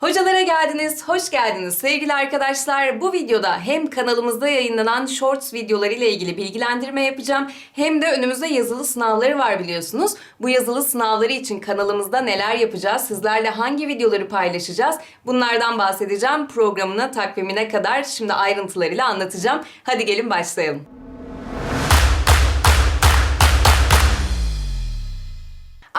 Hocalara geldiniz, hoş geldiniz sevgili arkadaşlar. Bu videoda hem kanalımızda yayınlanan shorts videoları ile ilgili bilgilendirme yapacağım hem de önümüzde yazılı sınavları var biliyorsunuz. Bu yazılı sınavları için kanalımızda neler yapacağız, sizlerle hangi videoları paylaşacağız bunlardan bahsedeceğim. Programına, takvimine kadar şimdi ayrıntılarıyla anlatacağım. Hadi gelin başlayalım.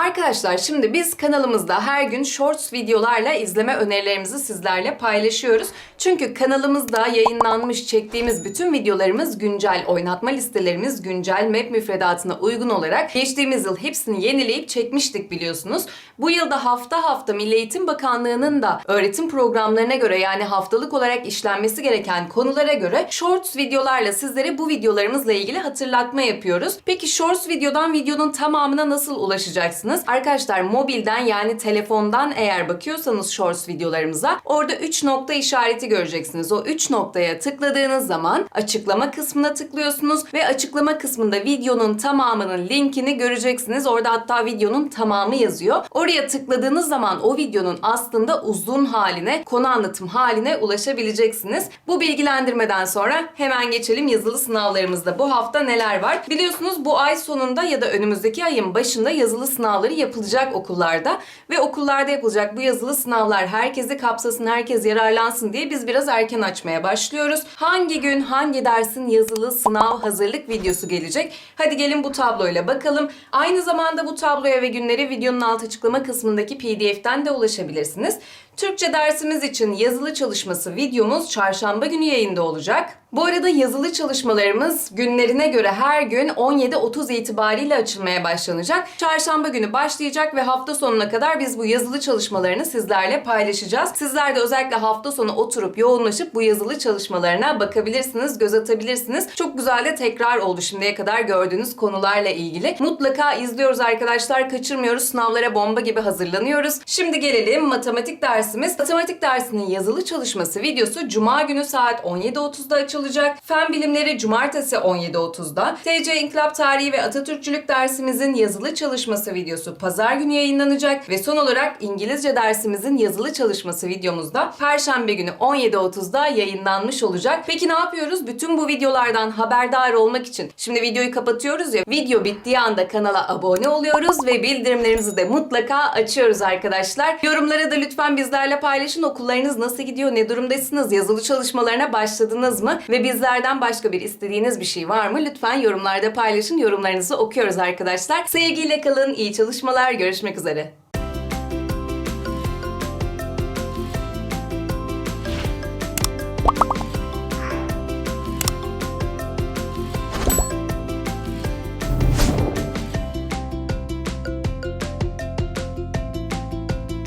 Arkadaşlar şimdi biz kanalımızda her gün shorts videolarla izleme önerilerimizi sizlerle paylaşıyoruz. Çünkü kanalımızda yayınlanmış çektiğimiz bütün videolarımız güncel, oynatma listelerimiz güncel map müfredatına uygun olarak geçtiğimiz yıl hepsini yenileyip çekmiştik biliyorsunuz. Bu yılda hafta hafta Milli Eğitim Bakanlığı'nın da öğretim programlarına göre yani haftalık olarak işlenmesi gereken konulara göre shorts videolarla sizlere bu videolarımızla ilgili hatırlatma yapıyoruz. Peki shorts videodan videonun tamamına nasıl ulaşacaksınız? Arkadaşlar mobilden yani telefondan eğer bakıyorsanız shorts videolarımıza orada 3 nokta işareti göreceksiniz. O 3 noktaya tıkladığınız zaman açıklama kısmına tıklıyorsunuz ve açıklama kısmında videonun tamamının linkini göreceksiniz. Orada hatta videonun tamamı yazıyor. Oraya tıkladığınız zaman o videonun aslında uzun haline, konu anlatım haline ulaşabileceksiniz. Bu bilgilendirmeden sonra hemen geçelim yazılı sınavlarımızda. Bu hafta neler var? Biliyorsunuz bu ay sonunda ya da önümüzdeki ayın başında yazılı sınavları yapılacak okullarda ve okullarda yapılacak bu yazılı sınavlar herkesi kapsasın, herkes yararlansın diye biz biraz erken açmaya başlıyoruz. Hangi gün hangi dersin yazılı sınav hazırlık videosu gelecek? Hadi gelin bu tabloyla bakalım. Aynı zamanda bu tabloya ve günleri videonun alt açıklama kısmındaki pdf'den de ulaşabilirsiniz. Türkçe dersimiz için yazılı çalışması videomuz çarşamba günü yayında olacak. Bu arada yazılı çalışmalarımız günlerine göre her gün 17.30 itibariyle açılmaya başlanacak. Çarşamba günü başlayacak ve hafta sonuna kadar biz bu yazılı çalışmalarını sizlerle paylaşacağız. Sizler de özellikle hafta sonu oturup yoğunlaşıp bu yazılı çalışmalarına bakabilirsiniz, göz atabilirsiniz. Çok güzel de tekrar oldu şimdiye kadar gördüğünüz konularla ilgili. Mutlaka izliyoruz arkadaşlar, kaçırmıyoruz. Sınavlara bomba gibi hazırlanıyoruz. Şimdi gelelim matematik dersimiz. Matematik dersinin yazılı çalışması videosu Cuma günü saat 17.30'da açılacak. Fen bilimleri Cumartesi 17.30'da. TC İnkılap Tarihi ve Atatürkçülük dersimizin yazılı çalışması videosu Pazar günü yayınlanacak. Ve son olarak İngilizce dersimizin yazılı çalışması videomuzda Perşembe günü 17.30'da yayınlanmış olacak. Peki ne yapıyoruz? Bütün bu videolardan haberdar olmak için şimdi videoyu kapatıyoruz ya. Video bittiği anda kanala abone oluyoruz ve bildirimlerimizi de mutlaka açıyoruz arkadaşlar. Yorumlara da lütfen bizlerle paylaşın. Okullarınız nasıl gidiyor? Ne durumdasınız? Yazılı çalışmalarına başladınız mı? Ve bizlerden başka bir istediğiniz bir şey var mı? Lütfen yorumlarda paylaşın. Yorumlarınızı okuyoruz arkadaşlar. Sevgiyle kalın. iyi çalışmalar. Görüşmek üzere.